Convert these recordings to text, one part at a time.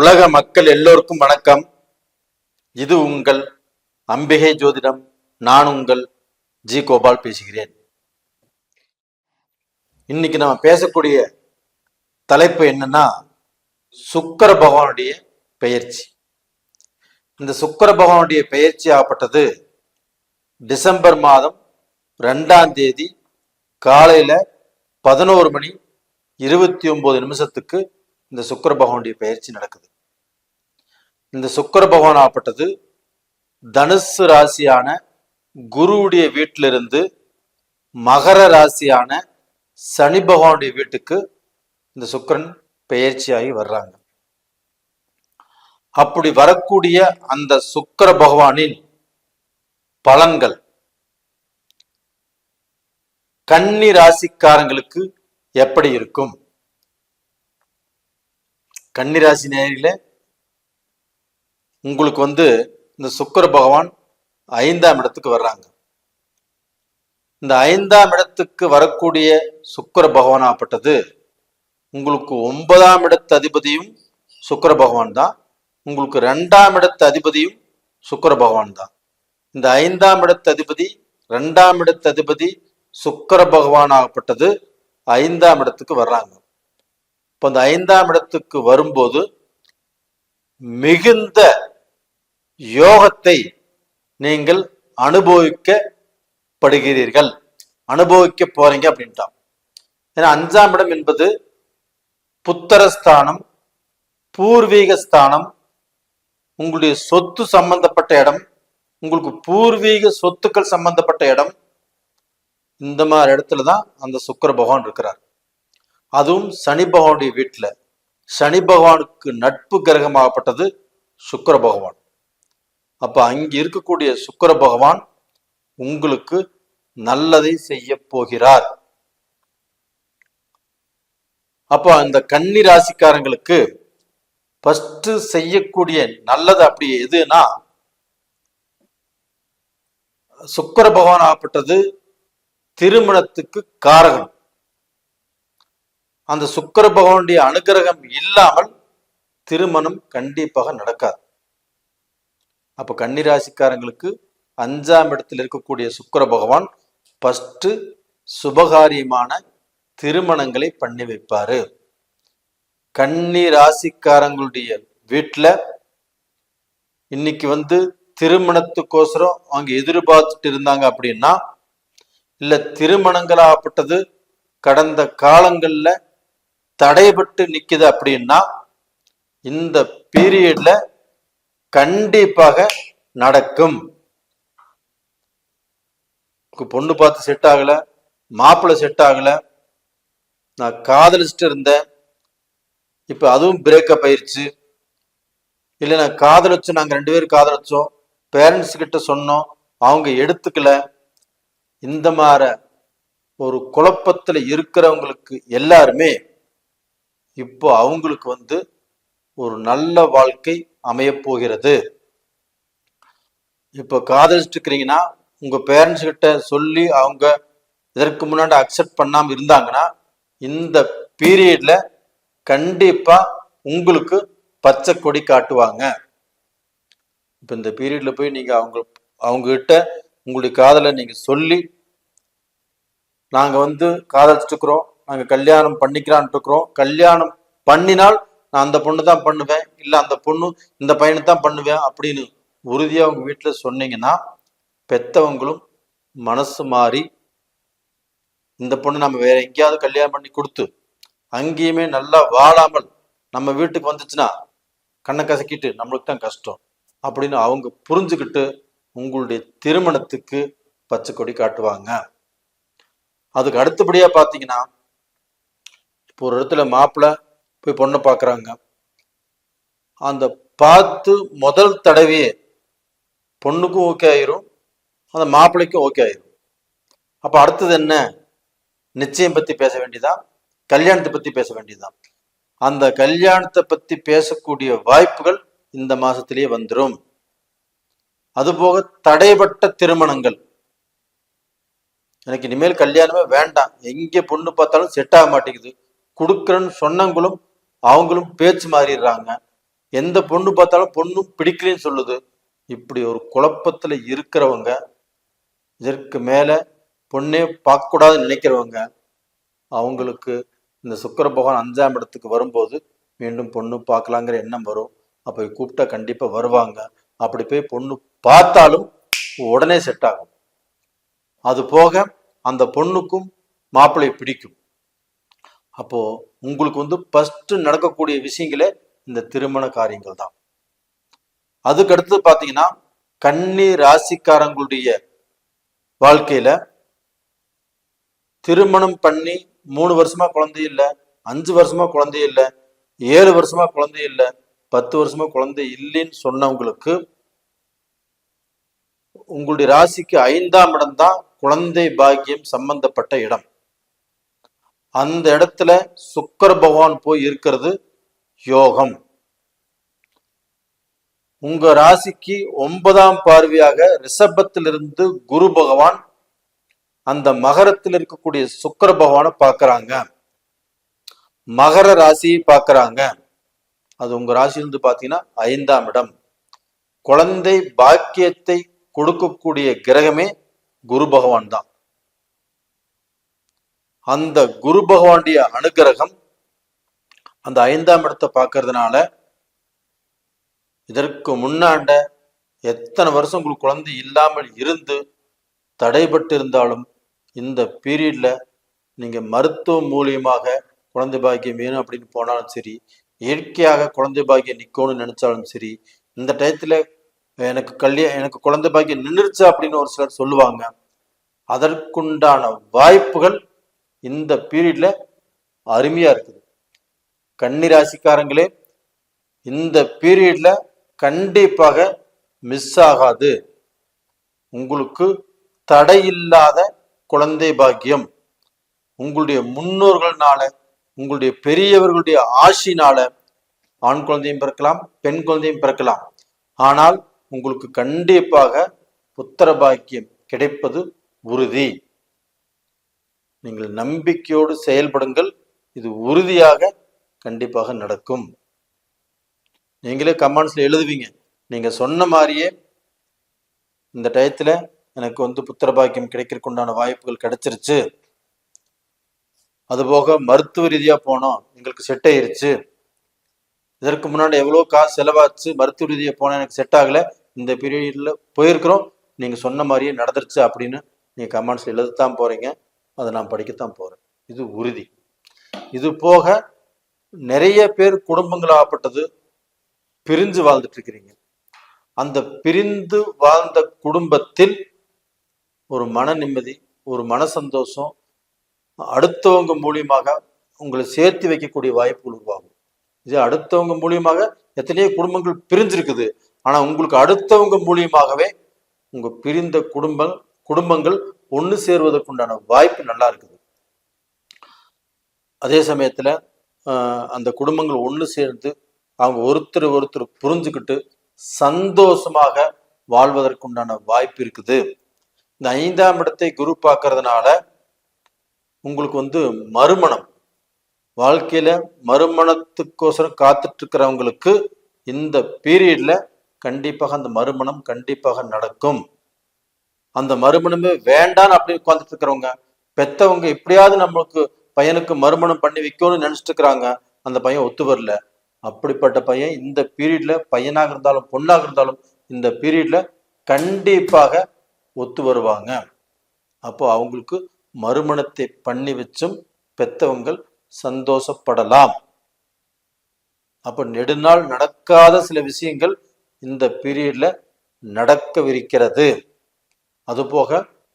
உலக மக்கள் எல்லோருக்கும் வணக்கம். இது உங்கள் அம்பிகை ஜோதிடம். நான் உங்கள் ஜி கோபால் பேசுகிறேன். இன்னைக்கு நம்ம பேசக்கூடிய தலைப்பு என்னன்னா சுக்கர பகவானுடைய பெயர்ச்சி. இந்த சுக்கர பகவானுடைய பெயர்ச்சி ஆகப்பட்டது டிசம்பர் மாதம் ரெண்டாம் தேதி காலையில பதினோரு மணி இருபத்தி ஒன்பது நிமிஷத்துக்கு இந்த சுக்கர பகவானுடைய பயிற்சி நடக்குது. இந்த சுக்கிர பகவான் ஆப்பட்டது தனுசு ராசியான குருவுடைய வீட்டிலிருந்து மகர ராசியான சனி பகவானுடைய வீட்டுக்கு இந்த சுக்கிரன் பெயர்ச்சியாகி வர்றாங்க. அப்படி வரக்கூடிய அந்த சுக்கிர பகவானின் பலன்கள். கன்னி ராசிக்காரங்களுக்கு எப்படி இருக்கும்? கன்னி ராசி நேரில் உங்களுக்கு வந்து இந்த சுக்கிர பகவான் ஐந்தாம் இடத்துக்கு வர்றாங்க. இந்த ஐந்தாம் இடத்துக்கு வரக்கூடிய சுக்கிர பகவானாகப்பட்டது உங்களுக்கு ஒன்பதாம் இடத்து அதிபதியும் சுக்கிர பகவான் தான். உங்களுக்கு ரெண்டாம் இடத்து அதிபதியும் சுக்கர பகவான் தான். இந்த ஐந்தாம் இடத்து அதிபதி ரெண்டாம் இடத்து அதிபதி சுக்கர பகவான் ஆகப்பட்டது. ஐந்தாம் இடத்துக்கு வர்றாங்க. இப்போ அந்த ஐந்தாம் இடத்துக்கு வரும்போது மிகுந்த யோகத்தை நீங்கள் அனுபவிக்கப்படுகிறீர்கள். அனுபவிக்க போறீங்க அப்படின்ட்டான். ஏன்னா அஞ்சாம் இடம் என்பது புத்தரஸ்தானம் பூர்வீக ஸ்தானம் உங்களுடைய சொத்து சம்பந்தப்பட்ட இடம் உங்களுக்கு பூர்வீக சொத்துக்கள் சம்பந்தப்பட்ட இடம் இந்த மாதிரி இடத்துல தான் அந்த சுக்கர பகவான் இருக்கிறார். அதுவும் சனி பகவானுடைய வீட்டில். சனி பகவானுக்கு நட்பு கிரகமாகப்பட்டது சுக்கர பகவான். அப்ப அங்க இருக்கக்கூடிய சுக்கர பகவான் உங்களுக்கு நல்லதை செய்ய போகிறார். அப்போ அந்த கன்னி ராசிக்காரங்களுக்கு ஃபஸ்ட்டு செய்யக்கூடிய நல்லது அப்படி எதுனா சுக்கர பகவான் ஆகப்பட்டது திருமணத்துக்கு காரகம். அந்த சுக்கர பகவானுடைய அனுகிரகம் இல்லாமல் திருமணம் கண்டிப்பாக நடக்காது. அப்போ கன்னிராசிக்காரங்களுக்கு அஞ்சாம் இடத்தில் இருக்கக்கூடிய சுக்கர பகவான் ஃபஸ்ட்டு சுபகாரியமான திருமணங்களை பண்ணி வைப்பார். கன்னி ராசிக்காரங்களுடைய வீட்டில் இன்னைக்கு வந்து திருமணத்துக்கோசரம் அவங்க எதிர்பார்த்துட்டு இருந்தாங்க அப்படின்னா இல்லை திருமணங்களாகப்பட்டது கடந்த காலங்களில் தடைபட்டு நிற்கிது அப்படின்னா இந்த பீரியடில் கண்டிப்பாக நடக்கும். பொண்ணு பார்த்து செட் ஆகல மாப்பிள்ளை செட் ஆகல நான் காதலிச்சுட்டு இருந்தேன். இப்ப அதுவும் பிரேக்கப் ஆயிருச்சு. இல்லை நான் காதலிச்சு நாங்க ரெண்டு பேரும் காதலிச்சோம். பேரண்ட்ஸ் கிட்ட சொன்னோம் அவங்க எடுத்துக்கல. இந்த மாதிரி ஒரு குழப்பத்துல இருக்கிறவங்களுக்கு எல்லாருமே இப்போ அவங்களுக்கு வந்து ஒரு நல்ல வாழ்க்கை அமையப் போகிறது இப்போ காதலிச்சுட்டு இருக்கிறீங்கன்னா உங்கள் பேரண்ட்ஸ் கிட்ட சொல்லி அவங்க இதற்கு முன்னாடி அக்செப்ட் பண்ணாமல் இருந்தாங்கன்னா இந்த பீரியட்ல கண்டிப்பாக உங்களுக்கு பச்சை கொடி காட்டுவாங்க. இப்போ இந்த பீரியட்ல போய் நீங்கள் அவங்க அவங்க கிட்ட உங்களுடைய காதலை நீங்கள் சொல்லி நாங்கள் வந்து காதலிச்சுட்டு இருக்கிறோம் நாங்கள் கல்யாணம் பண்ணிக்கலான்ட்டு இருக்கிறோம் கல்யாணம் பண்ணினால் நான் அந்த பொண்ணு தான் பண்ணுவேன் இல்லை அந்த பொண்ணு இந்த பையனை தான் பண்ணுவேன் அப்படின்னு உறுதியா உங்கள் வீட்டில் சொன்னீங்கன்னா பெத்தவங்களும் மனசு மாறி இந்த பொண்ணு நம்ம வேற எங்கேயாவது கல்யாணம் பண்ணி கொடுத்து அங்கேயுமே நல்லா வாழாமல் நம்ம வீட்டுக்கு வந்துச்சுன்னா கண்ணை கசக்கிட்டு நம்மளுக்கு தான் கஷ்டம் அப்படின்னு அவங்க புரிஞ்சுக்கிட்டு உங்களுடைய திருமணத்துக்கு பச்சை கொடி காட்டுவாங்க. அதுக்கு அடுத்தபடியா பார்த்தீங்கன்னா இப்போ ஒரு இடத்துல மாப்பிள்ளை போய் பொண்ணை பார்க்குறாங்க. அந்த பார்த்து முதல் தடவையே பொண்ணுக்கும் ஓகே ஆயிரும் அந்த மாப்பிள்ளைக்கும் ஓகே ஆயிரும். அப்போ அடுத்தது என்ன? நிச்சயம் பத்தி பேச வேண்டியதான் கல்யாணத்தை பத்தி பேச வேண்டியதான் அந்த கல்யாணத்தை பத்தி பேசக்கூடிய வாய்ப்புகள் இந்த மாசத்திலேயே வந்துடும் அதுபோக தடைப்பட்ட திருமணங்கள். எனக்கு இனிமேல் கல்யாணமே வேண்டாம். எங்கே பொண்ணு பார்த்தாலும் செட் ஆக மாட்டேங்குது. கொடுக்குறேன்னு சொன்னங்களும் அவங்களும் பேச்சு மாறிடுறாங்க. எந்த பொண்ணு பார்த்தாலும் பொண்ணும் பிடிக்கலன்னு சொல்லுது. இப்படி ஒரு குழப்பத்தில் இருக்கிறவங்க இதற்கு மேலே பொண்ணே பார்க்கக்கூடாதுன்னு நினைக்கிறவங்க அவங்களுக்கு இந்த சுக்கர பகவான் அஞ்சாம் இடத்துக்கு வரும்போது மீண்டும் பொண்ணு பார்க்கலாங்கிற எண்ணம் வரும். அப்போ கூப்பிட்டா கண்டிப்பாக வருவாங்க. அப்படி போய் பொண்ணு பார்த்தாலும் உடனே செட் ஆகும். அது போக அந்த பொண்ணுக்கும் மாப்பிள்ளை பிடிக்கும். அப்போ உங்களுக்கு வந்து ஃபஸ்ட்டு நடக்கக்கூடிய விஷயங்களே இந்த திருமண காரியங்கள் தான். அதுக்கு பார்த்தீங்கன்னா கன்னி ராசிக்காரங்களுடைய வாழ்க்கையில திருமணம் பண்ணி மூணு வருஷமா குழந்தை இல்லை அஞ்சு வருஷமா குழந்தை இல்லை ஏழு வருஷமா குழந்தை இல்லை பத்து வருஷமா குழந்தை இல்லைன்னு சொன்னவங்களுக்கு உங்களுடைய ராசிக்கு ஐந்தாம் இடம் தான் குழந்தை பாக்கியம் சம்பந்தப்பட்ட இடம். அந்த இடத்துல சுக்கர பகவான் போய் இருக்கிறது யோகம். உங்க ராசிக்கு ஒன்பதாம் பார்வையாக ரிஷபத்திலிருந்து குரு பகவான் அந்த மகரத்தில் இருக்கக்கூடிய சுக்கர பகவானை பார்க்கறாங்க. மகர ராசியை பார்க்கறாங்க. அது உங்க ராசியிலிருந்து பார்த்தீங்கன்னா ஐந்தாம் இடம். குழந்தை பாக்கியத்தை கொடுக்கக்கூடிய கிரகமே குரு பகவான் தான். அந்த குரு பகவானுடைய அனுகிரகம் அந்த ஐந்தாம் இடத்தை பார்க்கறதுனால இதற்கு முன்னாண்ட எத்தனை வருஷம் உங்களுக்கு குழந்தை இல்லாமல் இருந்து தடைபட்டு இருந்தாலும் இந்த பீரியட்ல நீங்க மருத்துவம் மூலியமாக குழந்தை பாக்கியம் வேணும் அப்படின்னு போனாலும் சரி இயற்கையாக குழந்தை பாக்கியம் நிற்கணும்னு நினைச்சாலும் சரி இந்த டயத்துல எனக்கு கல்யாணம் எனக்கு குழந்தை பாக்கியம் நின்றுச்சு அப்படின்னு ஒரு சிலர் சொல்லுவாங்க. அதற்குண்டான வாய்ப்புகள் இந்த பீரியட்ல அருமையா இருக்குது. கன்னி ராசிக்காரங்களே இந்த பீரியட்ல கண்டிப்பாக மிஸ் ஆகாது. உங்களுக்கு தடையில்லாத குழந்தை பாக்கியம். உங்களுடைய முன்னோர்கள்னால உங்களுடைய பெரியவர்களுடைய ஆசினால ஆண் குழந்தையும் பிறக்கலாம் பெண் குழந்தையும் பிறக்கலாம். ஆனால் உங்களுக்கு கண்டிப்பாக புத்திர பாக்கியம் கிடைப்பது உறுதி. நீங்கள் நம்பிக்கையோடு செயல்படுங்கள். இது உறுதியாக கண்டிப்பாக நடக்கும். நீங்களே கமெண்ட்ஸில் எழுதுவீங்க. நீங்கள் சொன்ன மாதிரியே இந்த டயத்தில் எனக்கு வந்து புத்திரபாக்கியம் கிடைக்கிறதுக்கு உண்டான வாய்ப்புகள் கிடைச்சிருச்சு. அதுபோக மருத்துவ ரீதியாக போனோம். எங்களுக்கு செட் ஆயிருச்சு. இதற்கு முன்னாடி எவ்வளோ காசு செலவாச்சு. மருத்துவ ரீதியாக போனால் எனக்கு செட் ஆகலை. இந்த பீரியடில் போயிருக்கிறோம். நீங்கள் சொன்ன மாதிரியே நடந்துருச்சு அப்படின்னு நீங்கள் கமெண்ட்ஸில் எழுதத்தான் போகிறீங்க அதை நான் படிக்கத்தான் போறேன். இது உறுதி. இது போக நிறைய பேர் குடும்பங்களாகப்பட்டது பிரிஞ்சு வாழ்ந்துட்டு இருக்கிறீங்க அந்த பிரிந்து வாழ்ந்த குடும்பத்தில் ஒரு மன நிம்மதி ஒரு மன சந்தோஷம் அடுத்தவங்க மூலியமாக உங்களை சேர்த்து வைக்கக்கூடிய வாய்ப்புகள் உருவாகும். இது அடுத்தவங்க மூலியமாக எத்தனையோ குடும்பங்கள் பிரிஞ்சிருக்குது. ஆனால் உங்களுக்கு அடுத்தவங்க மூலியமாகவே உங்கள் பிரிந்த குடும்பம் குடும்பங்கள் ஒன்று சேர்வதற்குண்டான வாய்ப்பு நல்லா இருக்குது. அதே சமயத்தில் அந்த குடும்பங்கள் ஒன்று சேர்ந்து அவங்க ஒருத்தர் ஒருத்தர் புரிஞ்சுக்கிட்டு சந்தோஷமாக வாழ்வதற்குண்டான வாய்ப்பு இருக்குது. இந்த ஐந்தாம் இடத்தை குரு பார்க்கறதுனால உங்களுக்கு வந்து மறுமணம். வாழ்க்கையில மறுமணத்துக்கோசரம் காத்துட்டு இருக்கிறவங்களுக்கு இந்த பீரியட்ல கண்டிப்பாக அந்த மறுமணம் கண்டிப்பாக நடக்கும். அந்த மறுமணமே வேண்டான்னு அப்படி உட்காந்துட்டு இருக்கிறவங்க பெத்தவங்க எப்படியாவது நம்மளுக்கு பையனுக்கு மறுமணம் பண்ணி வைக்கணும்னு நினைச்சிட்டு இருக்கிறாங்க. அந்த பையன் ஒத்து வரல. அப்படிப்பட்ட பையன் இந்த பீரியட்ல பையனாக இருந்தாலும் பொண்ணாக இருந்தாலும் இந்த பீரியட்ல கண்டிப்பாக ஒத்து வருவாங்க. அப்போ அவங்களுக்கு மறுமணத்தை பண்ணி வச்சும் பெத்தவங்கள் சந்தோஷப்படலாம். அப்போ நெடுநாள் நடக்காத சில விஷயங்கள் இந்த பீரியட்ல நடக்கவிருக்கிறது. அதுபோக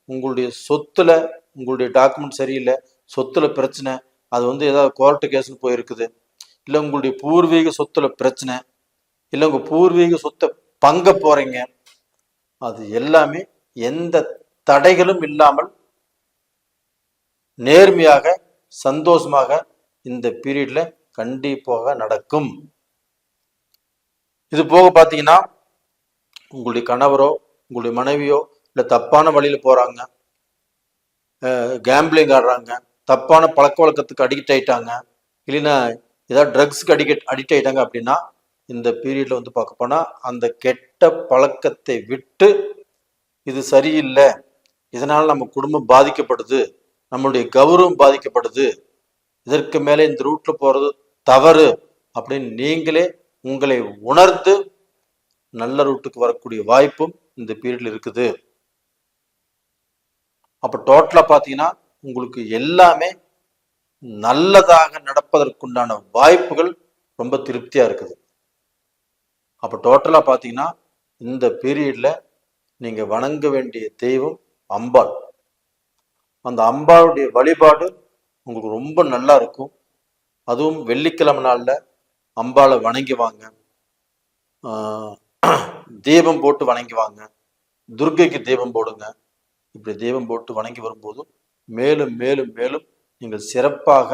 உங்களுடைய சொத்துல உங்களுடைய டாக்குமெண்ட் சரியில்லை சொத்துல பிரச்சனை அது வந்து ஏதாவது கோர்ட்டு கேஸ்னு போயிருக்குது. இல்லை உங்களுடைய பூர்வீக சொத்துல பிரச்சனை இல்லை உங்கள் பூர்வீக சொத்தை பங்க போகிறீங்க அது எல்லாமே எந்த தடைகளும் இல்லாமல் நேர்மையாக சந்தோஷமாக இந்த பீரியட்ல கண்டிப்பாக நடக்கும். இது போக பார்த்தீங்கன்னா உங்களுடைய கணவரோ உங்களுடைய மனைவியோ இல்லை தப்பான வழியில் போகிறாங்க கேம்பிளிங் ஆடுறாங்க. தப்பான பழக்க வழக்கத்துக்கு அடிக்ட் ஆயிட்டாங்க. இல்லைன்னா ஏதாவது ட்ரக்ஸ்க்கு அடிக்ட் அடிக்ட் ஆயிட்டாங்க அப்படின்னா இந்த பீரியடில் வந்து பார்க்க போனால் அந்த கெட்ட பழக்கத்தை விட்டு இது சரியில்லை. இதனால் நம்ம குடும்பம் பாதிக்கப்படுது. நம்மளுடைய கௌரவம் பாதிக்கப்படுது. இதற்கு மேலே இந்த ரூட்டில் போகிறது தவறு அப்படின்னு நீங்களே உங்களை உணர்ந்து நல்ல ரூட்டுக்கு வரக்கூடிய வாய்ப்பும் இந்த பீரியடில் இருக்குது. அப்போ டோட்டலாக பார்த்தீங்கன்னா உங்களுக்கு எல்லாமே நல்லதாக நடப்பதற்குண்டான வாய்ப்புகள் ரொம்ப திருப்தியாக இருக்குது. அப்போ டோட்டலாக பார்த்தீங்கன்னா இந்த பீரியடில் நீங்கள் வணங்க வேண்டிய தெய்வம் அம்பாள். அந்த அம்பாளுடைய வழிபாடு உங்களுக்கு ரொம்ப நல்லா இருக்கும். அதுவும் வெள்ளிக்கிழமை நாளில் அம்பாளை வணங்கி வாங்க தீபம் போட்டு வணங்கி வாங்க துர்க்கைக்கு தீபம் போடுங்க. இப்படி தெய்வம் போட்டு வணங்கி வரும்போது மேலும் மேலும் மேலும் நீங்கள் சிறப்பாக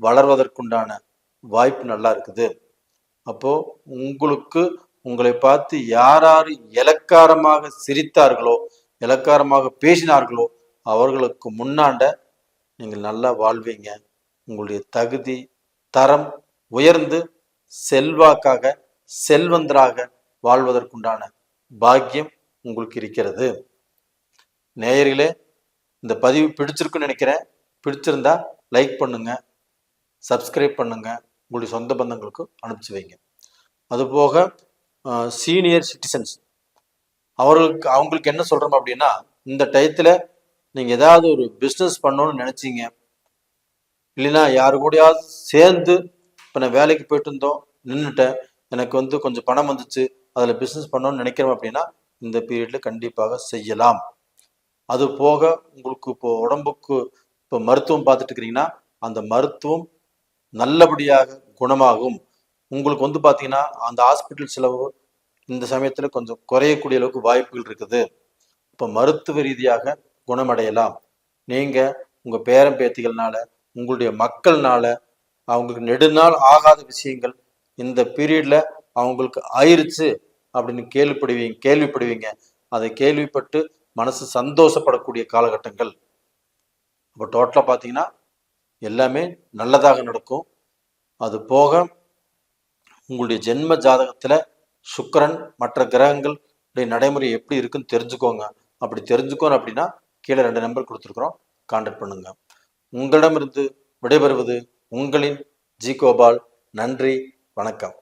வளர்வதற்குண்டான வாய்ப்பு நல்லா இருக்குது. அப்போ உங்களுக்கு உங்களை பார்த்து யார் யார் இலக்காரமாக சிரித்தார்களோ இலக்காரமாக பேசினார்களோ அவர்களுக்கு முன்னாண்ட நீங்கள் நல்லா வாழ்வீங்க. உங்களுடைய தகுதி தரம் உயர்ந்து செல்வாக்காக செல்வந்தராக வாழ்வதற்குண்டான பாக்கியம் உங்களுக்கு இருக்கிறது. நேயர்களே இந்த பதிவு பிடிச்சிருக்குன்னு நினைக்கிறேன். பிடிச்சிருந்தா லைக் பண்ணுங்க சப்ஸ்கிரைப் பண்ணுங்க உங்களுடைய சொந்த பந்தங்களுக்கு அனுப்பிச்சு வைங்க. அதுபோக சீனியர் சிட்டிசன்ஸ் அவர்களுக்கு அவங்களுக்கு என்ன சொல்கிறோம் அப்படின்னா இந்த டயத்தில் நீங்கள் ஏதாவது ஒரு பிஸ்னஸ் பண்ணணும்னு நினச்சிங்க. இல்லைன்னா யாரு கூடயாவது சேர்ந்து இப்போ நான் வேலைக்கு போயிட்டு இருந்தோம் நின்றுட்டேன் எனக்கு வந்து கொஞ்சம் பணம் வந்துச்சு அதில் பிஸ்னஸ் பண்ணணும்னு நினைக்கிறோம் அப்படின்னா இந்த பீரியடில் கண்டிப்பாக செய்யலாம். அது போக உங்களுக்கு இப்போ உடம்புக்கு இப்போ மருத்துவம் பார்த்துட்டு இருக்கிறீங்கன்னா அந்த மருத்துவம் நல்லபடியாக குணமாகும். உங்களுக்கு வந்து பார்த்தீங்கன்னா அந்த ஹாஸ்பிட்டல் செலவு இந்த சமயத்தில் கொஞ்சம் குறையக்கூடிய அளவுக்கு வாய்ப்புகள் இருக்குது. இப்போ மருத்துவ ரீதியாக குணமடையலாம். நீங்கள் உங்கள் பேரன் பேத்திகள்னால உங்களுடைய மக்கள்னால அவங்களுக்கு நெடுநாள் ஆகாத விஷயங்கள் இந்த பீரியடில் அவங்களுக்கு ஆயிருச்சு அப்படின்னு கேள்விப்படுவீங்க கேள்விப்படுவீங்க. அதை கேள்விப்பட்டு மனசு சந்தோஷப்படக்கூடிய காலகட்டங்கள். அப்போ டோட்டலாக பார்த்தீங்கன்னா எல்லாமே நல்லதாக நடக்கும். அது போக உங்களுடைய ஜென்ம ஜாதகத்தில் சுக்கரன் மற்ற கிரகங்கள் நடைமுறை எப்படி இருக்குன்னு தெரிஞ்சுக்கோங்க. அப்படி தெரிஞ்சுக்கணும் அப்படின்னா கீழே ரெண்டு நம்பர் கொடுத்துருக்குறோம். கான்டாக்ட் பண்ணுங்க. உங்களிடமிருந்து விடைபெறுவது உங்களின் ஜி கோபால். நன்றி வணக்கம்.